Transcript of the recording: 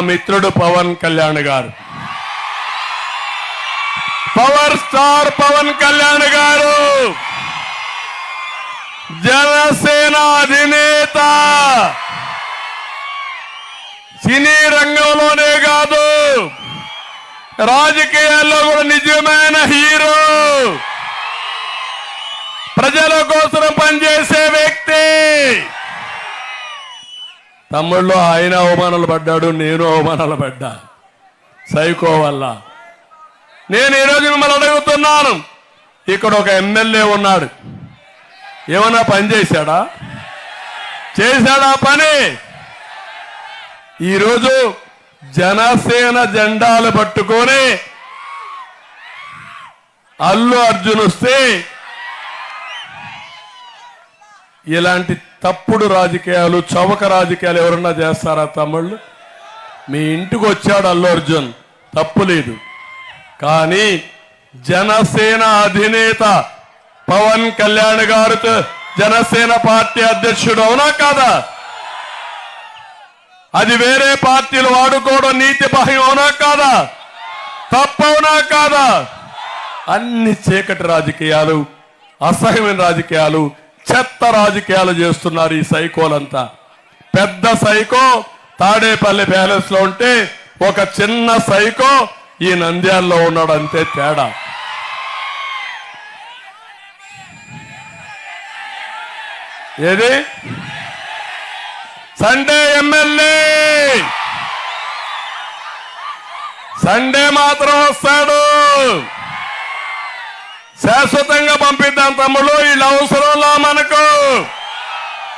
మిత్రుడు పవన్ కళ్యాణ్ గారు. Power star Pawan Kalyan గారు. జనసేన అధినేత. సినీ రంగంలోనే కాదు రాజకీయాల్లో కూడా నిజమైన హీరో. ప్రజల కోసం పనిచేసే వ్యక్తి. తమ్ముళ్ళు ఆయన అవమానాలు పడ్డాడు నేను అవమానాలు పడ్డా. సైకో వల్ల. నేను ఈరోజు మిమ్మల్ని అడుగుతున్నాను. ఇక్కడ ఒక ఎమ్మెల్యే ఉన్నాడు. ఏమన్నా పని చేశాడా? చేశాడా పని? ఈరోజు జనసేన జెండాలు పట్టుకొని అల్లు అర్జున్ వస్తే ఇలాంటి తప్పుడు రాజకీయాలు చవక రాజకీయాలు ఎవరన్నా చేస్తారా తమ్ముళ్ళు? మీ ఇంటికి వచ్చాడు అల్లు అర్జున్. తప్పు లేదు. కానీ జనసేన అధినేత పవన్ కళ్యాణ్ గారితో జనసేన పార్టీ అధ్యక్షుడు అవునా కాదా? అది వేరే పార్టీలు వాడుకోవడం నీతి బాహ్యం అవునా కాదా? తప్పవునా కాదా? అన్ని చీకటి రాజకీయాలు అసహ్యమైన రాజకీయాలు చెత్త రాజకీయాలు చేస్తున్నారు ఈ సైకోలంతా. పెద్ద సైకో తాడేపల్లి ప్యాలెస్లో ఉంటే ఒక చిన్న సైకో ఈ నంద్యాలలో ఉన్నాడు అంతే తేడా. ఏది? Sunday MLA! సండే మాత్రం వస్తాడు. శాశ్వతంగా పంపిద్దాం.